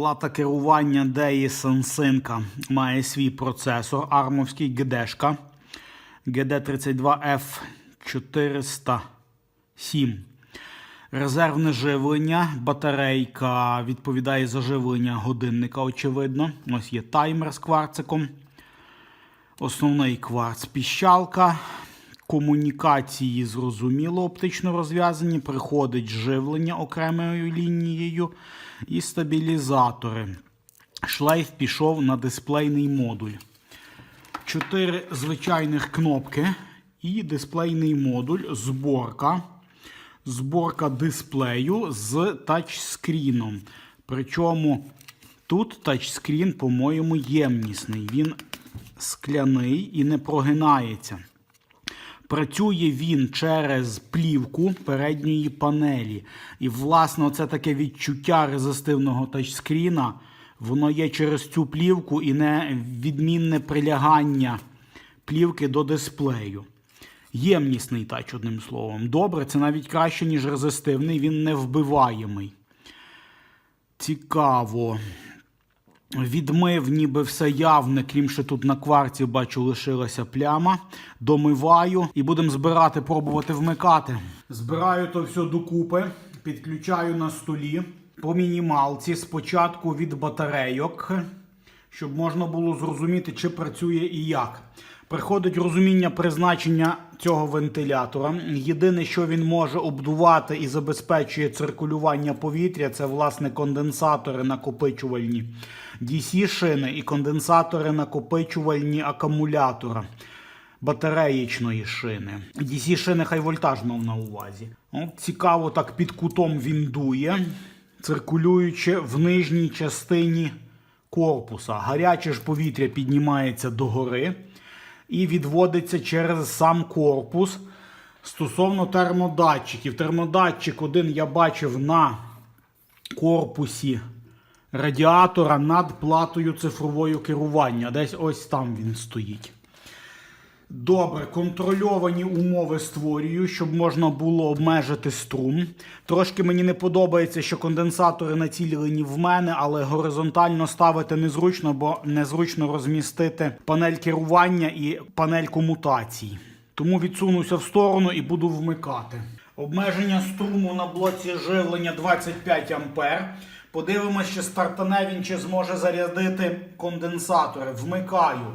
Плата керування DEI Сенсинка має свій процесор армовський GD-шка GD32F407. Резервне живлення, батарейка відповідає за живлення годинника, очевидно. Ось є таймер з кварциком. Основний кварц піщалка. Комунікації зрозуміло оптично розв'язані. Приходить живлення окремою лінією і стабілізатори. Шлейф пішов на дисплейний модуль. Чотири звичайних кнопки і дисплейний модуль. Зборка. Зборка дисплею з тачскріном. Причому тут тачскрін, по-моєму, ємнісний. Він скляний і не прогинається. Працює він через плівку передньої панелі. І, власне, це таке відчуття резистивного тачскріна. Воно є через цю плівку і не відмінне прилягання плівки до дисплею. Ємнісний тач, одним словом. Добре, це навіть краще, ніж резистивний, він не вбиваємий. Цікаво. Відмив ніби все явне, крім що тут на кварці, бачу, лишилася пляма. Домиваю і будемо збирати, пробувати вмикати. Збираю то все докупи, підключаю на столі по мінімалці спочатку від батарейок, щоб можна було зрозуміти, чи працює і як. Приходить розуміння призначення цього вентилятора. Єдине, що він може обдувати і забезпечує циркулювання повітря, це власне конденсатори накопичувальні DC шини і конденсатори накопичувальні акумулятора батареєчної шини. DC шини хай вольтаж мав на увазі. От, цікаво, так під кутом він дує, циркулюючи в нижній частині корпуса. Гаряче ж повітря піднімається догори і відводиться через сам корпус. Стосовно термодатчиків. Термодатчик один я бачив на корпусі радіатора над платою цифрового керування. Десь ось там він стоїть. Добре, контрольовані умови створюю, щоб можна було обмежити струм. Трошки мені не подобається, що конденсатори націлені в мене, але горизонтально ставити незручно, бо незручно розмістити панель керування і панель комутацій. Тому відсунуся в сторону і буду вмикати. Обмеження струму на блоці живлення 25 А. Подивимося, чи стартане він чи зможе зарядити конденсатори. Вмикаю.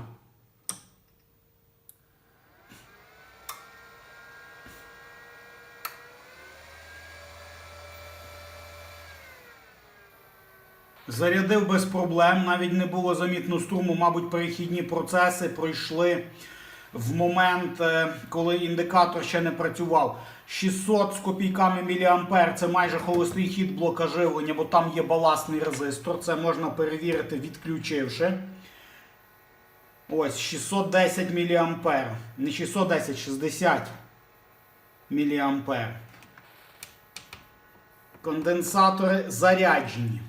Зарядив без проблем, навіть не було замітно струму, мабуть, перехідні процеси пройшли в момент, е, коли індикатор ще не працював. 600 з копійками міліампер це майже холостий хід блока живлення, бо там є баласний резистор. Це можна перевірити, відключивши. Ось 610 міліампер. Не 610, 60 міліампер. Конденсатори заряджені.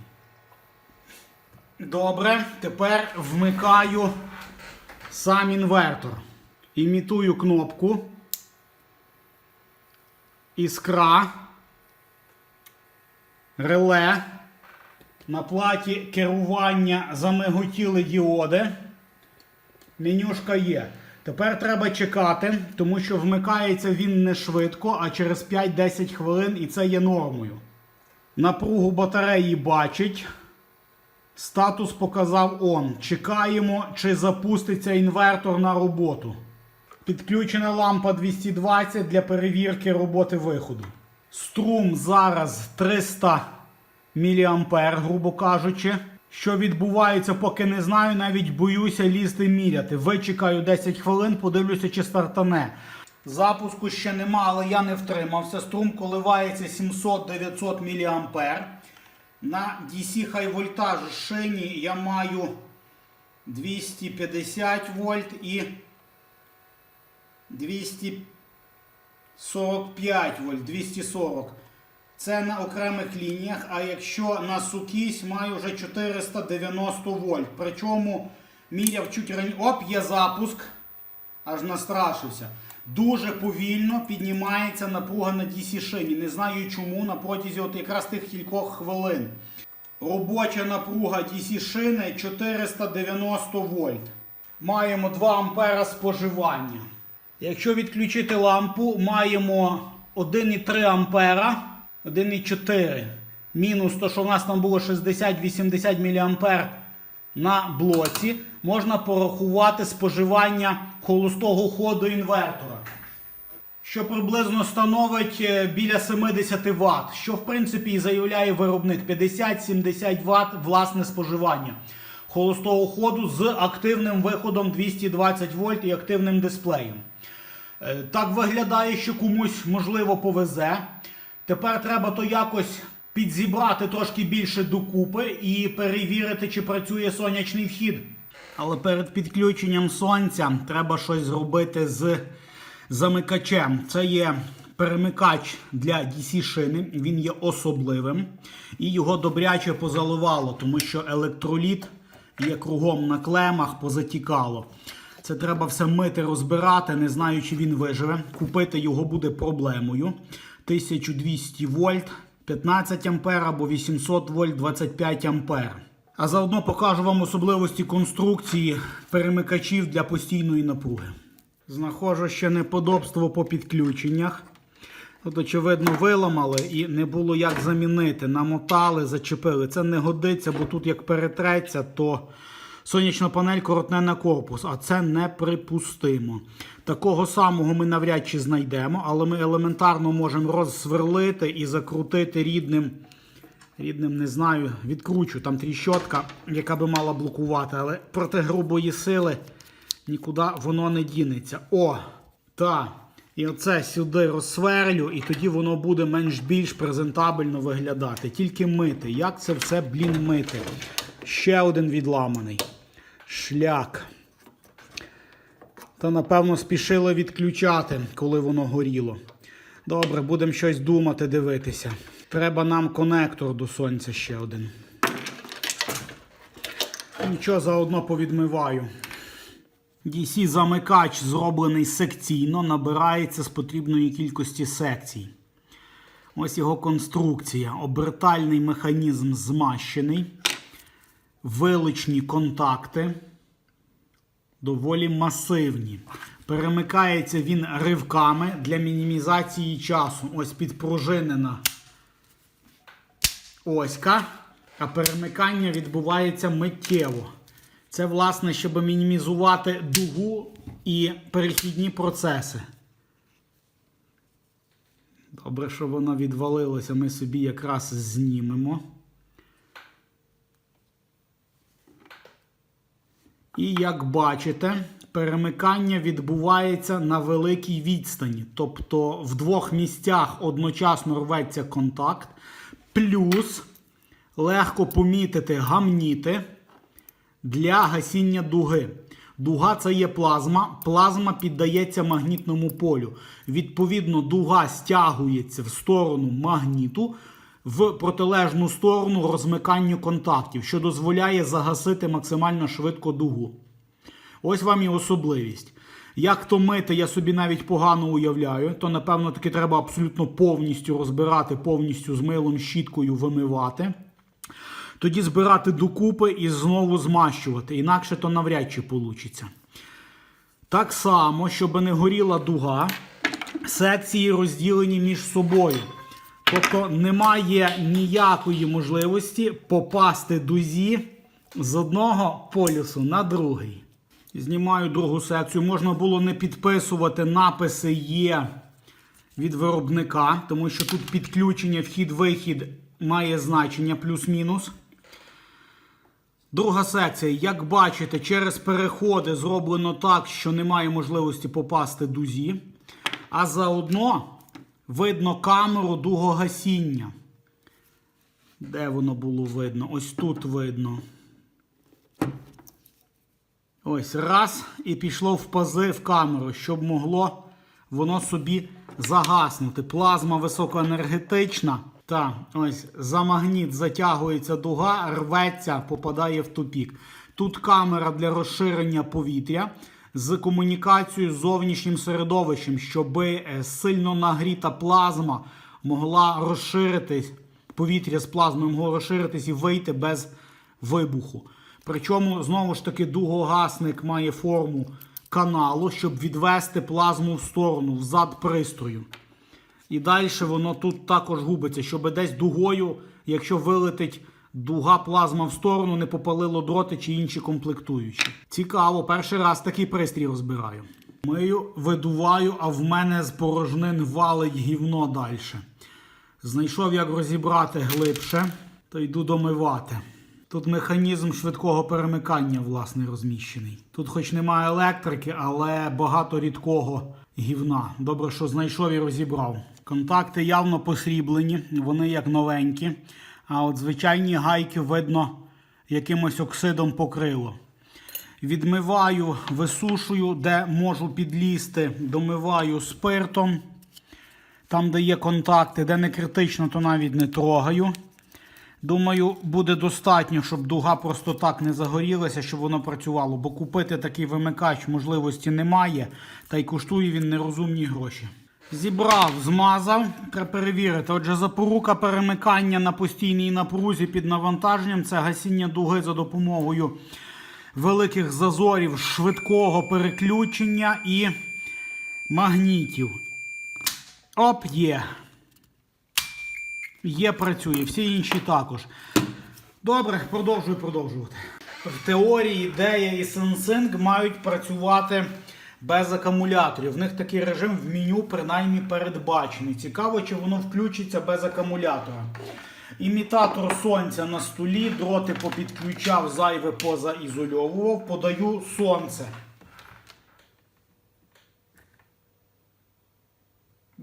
Добре, тепер вмикаю сам інвертор. Імітую кнопку. Іскра. Реле. На платі керування замиготіли діоди. Менюшка є. Тепер треба чекати, тому що вмикається він не швидко, а через 5-10 хвилин і це є нормою. Напругу батареї бачить. Статус показав он. Чекаємо, чи запуститься інвертор на роботу. Підключена лампа 220 для перевірки роботи виходу. Струм зараз 300 мА, грубо кажучи. Що відбувається, поки не знаю, навіть боюся лізти міряти. Вичекаю 10 хвилин, подивлюся, чи стартане. Запуску ще нема, але я не втримався. Струм коливається 700-900 мА. На DC High Voltage шині я маю 250 вольт і 245 вольт, 240. Це на окремих лініях, а якщо на сукісь маю вже 490 вольт. Причому міряв чуть раніше. Оп, є запуск. Аж настрашився. Дуже повільно піднімається напруга на DC шині. Не знаю чому на протязі от якраз тих кількох хвилин. Робоча напруга DC шини 490 вольт. Маємо 2 ампера споживання. Якщо відключити лампу, маємо 1,3 ампера, 1,4. Мінус то, що в нас там було 60-80 мА на блоці, можна порахувати споживання холостого ходу інвертора що приблизно становить е, біля 70 Вт, що в принципі і заявляє виробник 50-70 Вт власне споживання холостого ходу з активним виходом 220 вольт і активним дисплеєм. Е, Так виглядає, що комусь можливо повезе. Тепер треба то якось підзібрати трошки більше докупи і перевірити, чи працює сонячний вхід. Але перед підключенням сонця треба щось зробити з замикачем. Це є перемикач для DC шини. Він є особливим і його добряче позаливало, тому що електроліт є кругом на клемах, позатікало. Це треба все мити, розбирати, не знаю, чи він виживе. Купити його буде проблемою. 1200 вольт, 15 ампер або 800 вольт, 25 ампер. А заодно покажу вам особливості конструкції перемикачів для постійної напруги. Знаходжу ще неподобство по підключеннях. Тут, очевидно, виламали і не було як замінити. Намотали, зачепили. Це не годиться, бо тут як перетреться, то сонячна панель коротне на корпус, а це неприпустимо. Такого самого ми навряд чи знайдемо, але ми елементарно можемо розсверлити і закрутити рідним. Рідним не знаю, відкручу там тріщотка, яка би мала блокувати, але проти грубої сили нікуди воно не дінеться. О! Та. І оце сюди розсверлю, і тоді воно буде менш-більш презентабельно виглядати. Тільки мити. Як це все, блін, мити? Ще один відламаний. Шляк. Та, напевно, спішили відключати, коли воно горіло. Добре, будемо щось думати, дивитися. Треба нам конектор до сонця ще один. Нічого заодно повідмиваю. DC замикач зроблений секційно, набирається з потрібної кількості секцій. Ось його конструкція. Обертальний механізм змащений. Виличні контакти. Доволі масивні. Перемикається він ривками для мінімізації часу. Ось підпружинена оська, а перемикання відбувається миттєво. Це, власне, щоб мінімізувати дугу і перехідні процеси. Добре, що воно відвалилося, ми собі якраз знімемо. І як бачите, перемикання відбувається на великій відстані. Тобто в двох місцях одночасно рветься контакт, плюс легко помітити гамніти для гасіння дуги. Дуга це є плазма. Плазма піддається магнітному полю. Відповідно, дуга стягується в сторону магніту, в протилежну сторону розмиканню контактів, що дозволяє загасити максимально швидко дугу. Ось вам і особливість. Як то мити, я собі навіть погано уявляю, то напевно таки треба абсолютно повністю розбирати, повністю з милом, щіткою вимивати. Тоді збирати докупи і знову змащувати. Інакше то навряд чи вийде. Так само, щоб не горіла дуга, секції розділені між собою. Тобто немає ніякої можливості попасти дузі з одного полюсу на другий. Знімаю другу секцію. Можна було не підписувати написи є від виробника, тому що тут підключення, вхід-вихід має значення плюс-мінус. Друга секція, як бачите, через переходи зроблено так, що немає можливості попасти дузі. А заодно видно камеру дугогасіння. Де воно було видно? Ось тут видно. Ось раз і пішло в пази в камеру, щоб могло воно собі загаснути. Плазма високоенергетична. Та, ось за магніт затягується дуга, рветься, попадає в тупік. Тут камера для розширення повітря з комунікацією з зовнішнім середовищем, щоб сильно нагріта плазма могла розширитись повітря з плазмою могло розширитись і вийти без вибуху. Причому, знову ж таки, дугогасник має форму каналу, щоб відвести плазму в сторону, взад пристрою. І далі воно тут також губиться, щоб десь дугою, якщо вилетить дуга плазма в сторону, не попалило дроти чи інші комплектуючі. Цікаво, перший раз такий пристрій розбираю. Мию, видуваю, а в мене з порожнин валить гівно далі. Знайшов, як розібрати глибше, то йду домивати. Тут механізм швидкого перемикання, власне, розміщений. Тут, хоч немає електрики, але багато рідкого гівна. Добре, що знайшов і розібрав. Контакти явно посріблені, вони як новенькі. А от звичайні гайки видно якимось оксидом покрило. Відмиваю, висушую, де можу підлізти, домиваю спиртом. Там, де є контакти, де не критично, то навіть не трогаю. Думаю, буде достатньо, щоб дуга просто так не загорілася, щоб воно працювало. Бо купити такий вимикач можливості немає, та й коштує він нерозумні гроші. Зібрав, змазав, треба перевірити. Отже, запорука перемикання на постійній напрузі під навантаженням це гасіння дуги за допомогою великих зазорів, швидкого переключення і магнітів. Оп, є. Є, працює, всі інші також. Добре, продовжую продовжувати. В теорії Дея і Sensing мають працювати без акумуляторів. В них такий режим в меню принаймні передбачений. Цікаво, чи воно включиться без акумулятора. Імітатор сонця на столі, дроти попідключав, зайве позаізольовував, подаю сонце.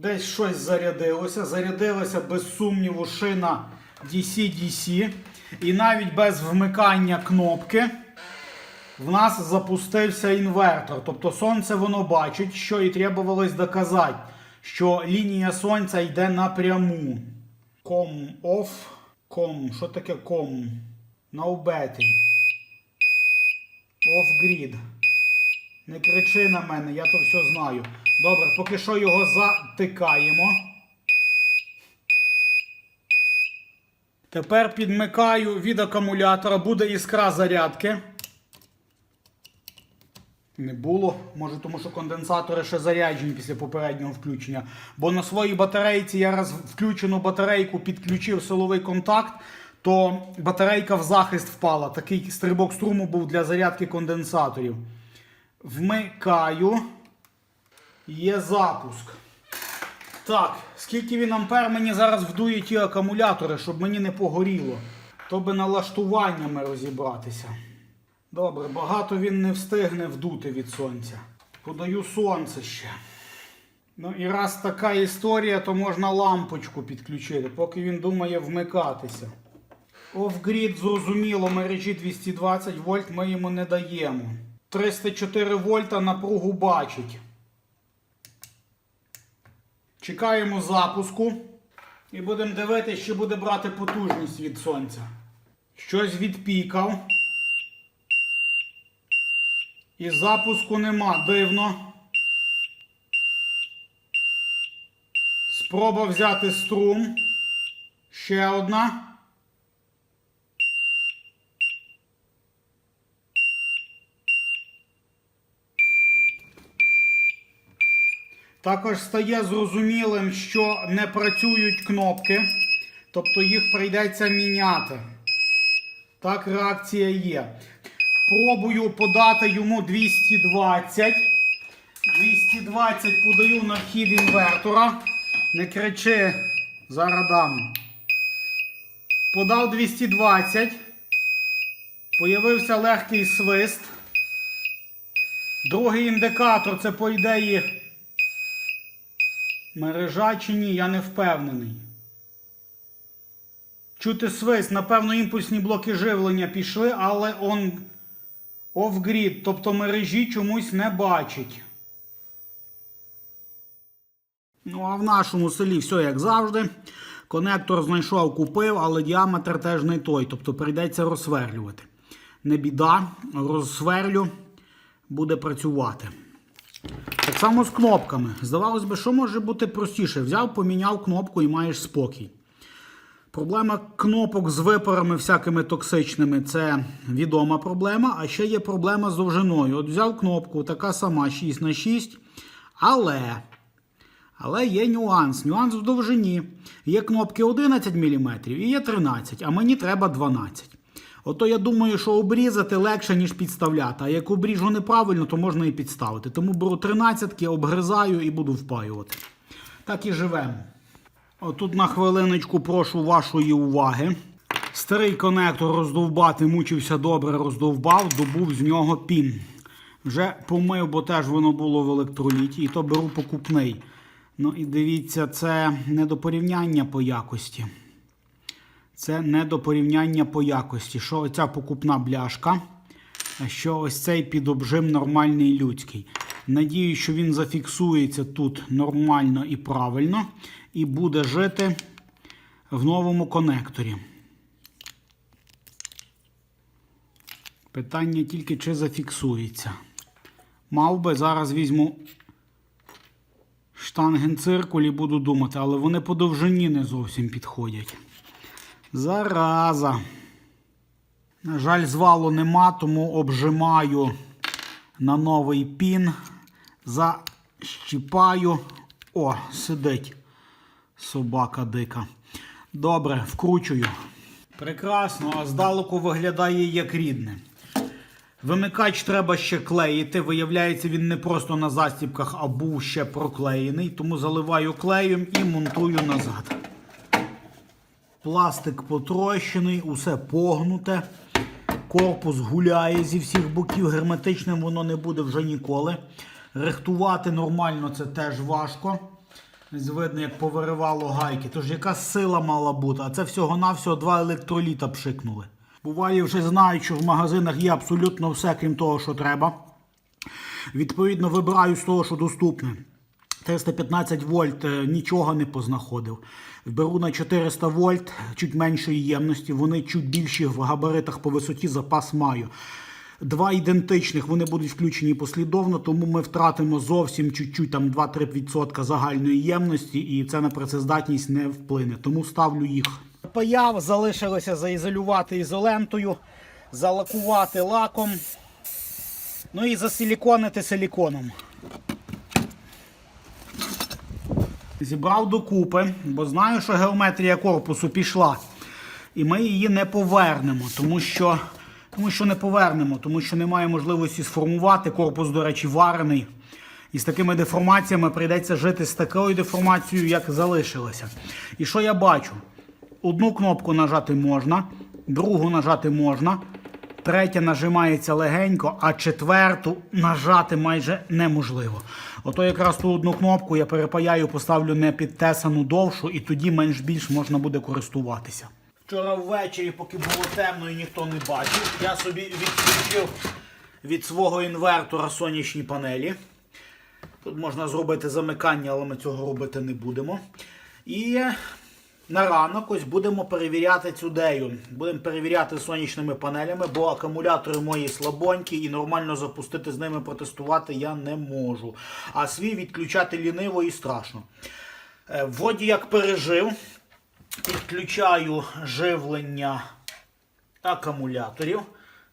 Десь щось зарядилося. Зарядилася без сумніву шина DC-DC. І навіть без вмикання кнопки в нас запустився інвертор. Тобто сонце воно бачить, що і требувалось доказати, що лінія сонця йде напряму. Com off. Com. Що таке com? No betting. Off grid. Не кричи на мене, я то все знаю. Добре, поки що його затикаємо. Тепер підмикаю від акумулятора, буде іскра зарядки. Не було. Може, тому що конденсатори ще заряджені після попереднього включення. Бо на своїй батарейці я раз включену батарейку підключив силовий контакт, то батарейка в захист впала. Такий стрибок струму був для зарядки конденсаторів. Вмикаю. Є запуск. Так, скільки він ампер мені зараз вдує ті акумулятори, щоб мені не погоріло. То би налаштуваннями розібратися. Добре, багато він не встигне вдути від сонця. Подаю сонце ще. Ну і раз така історія, то можна лампочку підключити, поки він думає вмикатися. Off-grid, зрозуміло, мережі 220 вольт ми йому не даємо. 304 вольта напругу бачить. Чекаємо запуску і будемо дивитися, чи буде брати потужність від сонця. Щось відпікав. І запуску нема. Дивно. Спроба взяти струм. Ще одна. Також стає зрозумілим, що не працюють кнопки, тобто їх прийдеться міняти. Так, реакція є. Пробую подати йому 220. 220 подаю на вхід інвертора. Не кричи, зараз дам. Подав 220. Появився легкий свист. Другий індикатор це по ідеї мережа чи ні, я не впевнений. Чути свист, напевно, імпульсні блоки живлення пішли, але он off-grid, тобто мережі чомусь не бачить. Ну, а в нашому селі все як завжди. Конектор знайшов, купив, але діаметр теж не той. Тобто прийдеться розсверлювати. Не біда, розсверлю, буде працювати. Само з кнопками. Здавалось би, що може бути простіше? Взяв, поміняв кнопку і маєш спокій. Проблема кнопок з випарами всякими токсичними це відома проблема, а ще є проблема з довжиною. От взяв кнопку, така сама 6 на 6 але. Але є нюанс. Нюанс в довжині. Є кнопки 11 мм і є 13, а мені треба 12. Ото я думаю, що обрізати легше, ніж підставляти. А як обріжу неправильно, то можна і підставити. Тому беру 13, обгризаю і буду впаювати. Так і живемо. Отут на хвилиночку прошу вашої уваги. Старий конектор роздовбати, мучився добре, роздовбав, добув з нього пін. Вже помив, бо теж воно було в електроліті, і то беру покупний. Ну і дивіться, це не до порівняння по якості. Це не до порівняння по якості. Що оця покупна бляшка, що ось цей підобжим нормальний людський. Надію, що він зафіксується тут нормально і правильно, і буде жити в новому конекторі. Питання тільки, чи зафіксується. Мав би, зараз візьму штангенциркуль і буду думати, але вони по довжині не зовсім підходять. Зараза. На жаль, звалу нема, тому обжимаю на новий пін, защіпаю. О, сидить собака дика. Добре, вкручую. Прекрасно, а здалеку виглядає як рідне. Вимикач треба ще клеїти. Виявляється, він не просто на застібках, а був ще проклеєний. Тому заливаю клеєм і монтую назад. Пластик потрощений, усе погнуте. Корпус гуляє зі всіх боків. Герметичним воно не буде вже ніколи. Рихтувати нормально це теж важко. Видно, як повиривало гайки. Тож яка сила мала бути? А це всього-навсього два електроліта пшикнули. Буває, вже знають, що в магазинах є абсолютно все, крім того, що треба. Відповідно, вибираю з того, що доступне. 315 вольт е, нічого не познаходив. Беру на 400 вольт, чуть меншої ємності. Вони чуть більші в габаритах по висоті запас маю. Два ідентичних вони будуть включені послідовно, тому ми втратимо зовсім чуть-чуть там 2-3% загальної ємності, і це на працездатність не вплине. Тому ставлю їх. Паяв залишилося заізолювати ізолентою, залакувати лаком, ну і засиліконити силіконом. Зібрав докупи, бо знаю, що геометрія корпусу пішла. І ми її не повернемо, тому що, тому що не повернемо, тому що немає можливості сформувати. Корпус, до речі, варений. І з такими деформаціями прийдеться жити з такою деформацією, як залишилося. І що я бачу? Одну кнопку нажати можна, другу нажати можна, третя нажимається легенько, а четверту нажати майже неможливо. Ото якраз ту одну кнопку я перепаяю, поставлю не підтесану довшу, і тоді менш-більш можна буде користуватися. Вчора ввечері, поки було темно і ніхто не бачив, я собі відключив від свого інвертора сонячні панелі. Тут можна зробити замикання, але ми цього робити не будемо. І на ранок ось будемо перевіряти цю дею. Будемо перевіряти сонячними панелями, бо акумулятори мої слабонькі і нормально запустити з ними протестувати я не можу. А свій відключати ліниво і страшно. Е, Вроді як пережив. Підключаю живлення акумуляторів.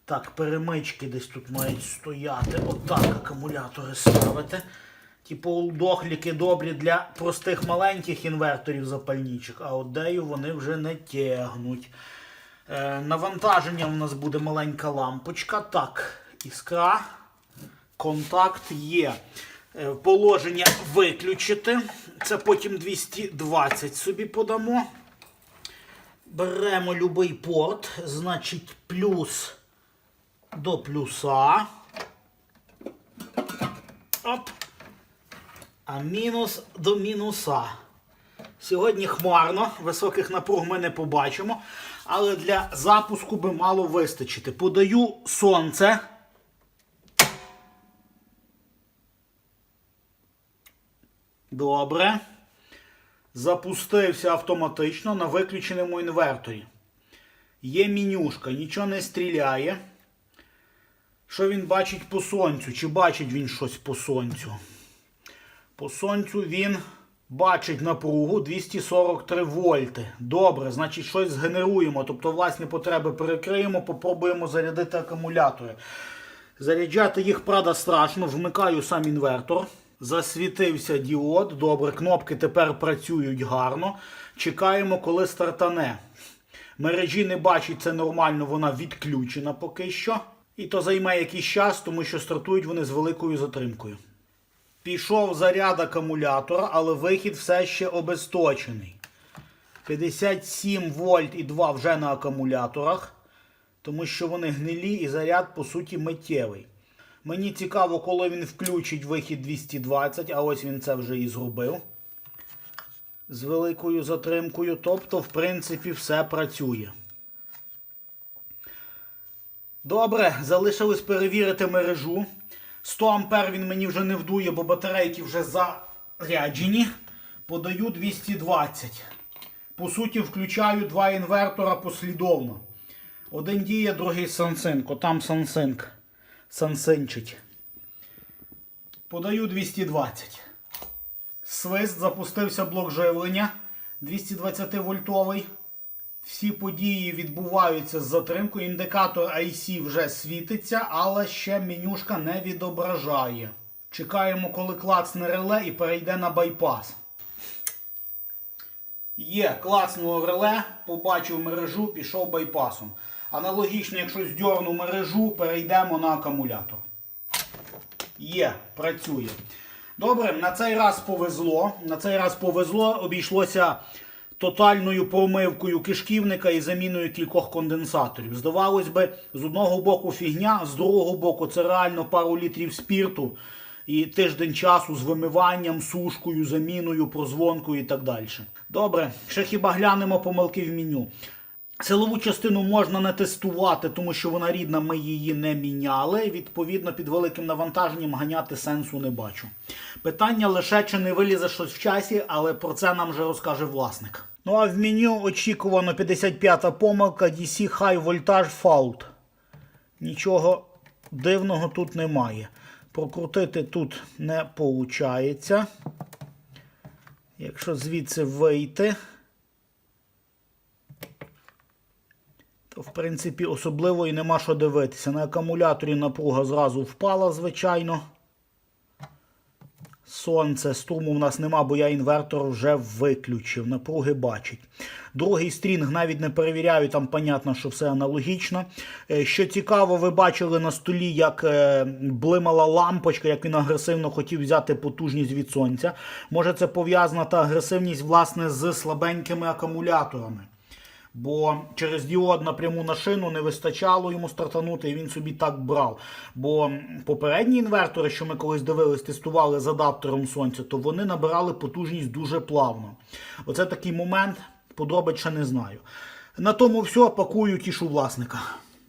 Так, перемички десь тут мають стояти. Отак акумулятори ставити. Ті полудохліки добрі для простих маленьких інверторів запальничок, а от дею вони вже не тягнуть. Е, навантаження у нас буде маленька лампочка. Так, іскра. Контакт є. Е, положення виключити. Це потім 220 собі подамо. Беремо любий порт, значить плюс до плюса. Оп. А мінус до мінуса. Сьогодні хмарно, високих напруг ми не побачимо, але для запуску би мало вистачити. Подаю сонце. Добре. Запустився автоматично на виключеному інверторі. Є менюшка, нічого не стріляє. Що він бачить по сонцю? Чи бачить він щось по сонцю? По сонцю він Бачить напругу 243 вольти. Добре, значить щось згенеруємо. Тобто власні потреби перекриємо, попробуємо зарядити акумулятори. Заряджати їх, правда, страшно. Вмикаю сам інвертор. Засвітився діод. Добре, кнопки тепер працюють гарно. Чекаємо, коли стартане. Мережі не бачить, це нормально, вона відключена поки що. І то займе якийсь час, тому що стартують вони з великою затримкою. Пішов заряд акумулятора, але вихід все ще обесточений. 57 вольт і 2 вже на акумуляторах, тому що вони гнилі і заряд, по суті, миттєвий. Мені цікаво, коли він включить вихід 220, а ось він це вже і зробив. З великою затримкою. Тобто, в принципі, все працює. Добре, залишилось перевірити мережу. 100 ампер він мені вже не вдує, бо батарейки вже заряджені. Подаю 220. По суті, включаю два інвертора послідовно. Один діє, другий сансинко. Там сансинк. Сансинчить. Подаю 220. Свист, запустився блок живлення 220 вольтовий. Всі події відбуваються з затримкою. Індикатор IC вже світиться, але ще менюшка не відображає. Чекаємо, коли клацне реле і перейде на байпас. Є, клацнуло реле, побачив мережу, пішов байпасом. Аналогічно, якщо здьорну мережу, перейдемо на акумулятор. Є, працює. Добре, на цей раз повезло. На цей раз повезло, обійшлося тотальною промивкою кишківника і заміною кількох конденсаторів. Здавалось би, з одного боку фігня, з другого боку це реально пару літрів спірту і тиждень часу з вимиванням, сушкою, заміною, прозвонкою і так далі. Добре, ще хіба глянемо помилки в меню. Силову частину можна не тестувати, тому що вона рідна, ми її не міняли. Відповідно, під великим навантаженням ганяти сенсу не бачу. Питання лише чи не вилізе щось в часі, але про це нам вже розкаже власник. Ну а в меню очікувано 55-та помилка DC High Voltage Fault. Нічого дивного тут немає. Прокрутити тут не виходить. Якщо звідси вийти. То, в принципі, особливо і нема що дивитися. На акумуляторі напруга зразу впала, звичайно. Сонце, струму в нас нема, бо я інвертор вже виключив. Напруги бачить. Другий стрінг навіть не перевіряю, там понятно, що все аналогічно. Е, Що цікаво, ви бачили на столі, як е, блимала лампочка, як він агресивно хотів взяти потужність від сонця. Може, це пов'язана та агресивність, власне, з слабенькими акумуляторами. Бо через діод напряму на шину не вистачало йому стартанути, і він собі так брав. Бо попередні інвертори, що ми колись дивились, тестували з адаптером сонця, то вони набирали потужність дуже плавно. Оце такий момент, подробиць ще не знаю. На тому все, пакую, тішу власника.